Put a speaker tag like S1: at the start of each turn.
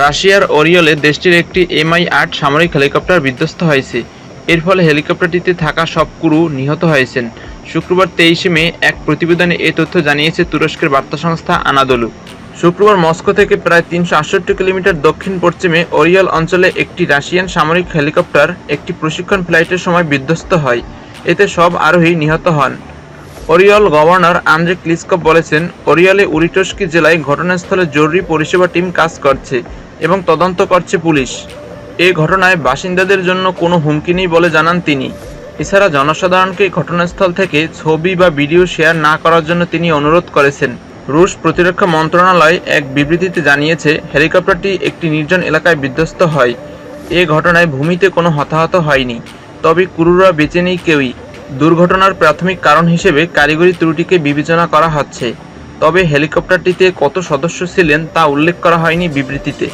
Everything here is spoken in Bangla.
S1: রাশিয়ার ওরিয়লে দেশটির একটি এমআই আট সামরিক হেলিকপ্টার বিধ্বস্ত হয়েছে। এর ফলে হেলিকপ্টারটিতে থাকা সব ক্রু নিহত হয়েছেন। শুক্রবার তেইশে মে এক প্রতিবেদনে এ তথ্য জানিয়েছে তুরস্কের বার্তা সংস্থা আনাদলু। শুক্রবার মস্কো থেকে প্রায় তিনশো আটষট্টি কিলোমিটার দক্ষিণ পশ্চিমে ওরিয়ল অঞ্চলে একটি রাশিয়ান সামরিক হেলিকপ্টার একটি প্রশিক্ষণ ফ্লাইটের সময় বিধ্বস্ত হয়। এতে সব আরোহী নিহত হন। ওরিয়ল গভর্নর আন্দ্রে ক্লিসকপ বলেছেন, ওরিয়লে উরিটস্কি জেলায় ঘটনাস্থলে জরুরি পরিষেবা টিম কাজ করছে। এবং তদন্ত করছে পুলিশ। এ ঘটনায় বাসিন্দাদের জন্য কোনো হুমকি নেই বলে জানান তিনি। এছাড়া জনসাধারণকে ঘটনাস্থল থেকে ছবি বা ভিডিও শেয়ার না করার জন্য তিনি অনুরোধ করেছেন। রুশ প্রতিরক্ষা মন্ত্রণালয় এক বিবৃতিতে জানিয়েছে, হেলিকপ্টারটি একটি নির্জন এলাকায় বিধ্বস্ত হয়। এ ঘটনায় ভূমিতে কোনো হতাহত হয়নি। তবে ক্রুরা বেঁচে নেই কেউই। দুর্ঘটনার প্রাথমিক কারণ হিসেবে কারিগরি ত্রুটিকে বিবেচনা করা হচ্ছে। তবে হেলিকপ্টারটিতে কত সদস্য ছিলেন তা উল্লেখ করা হয়নি বিবৃতিতে।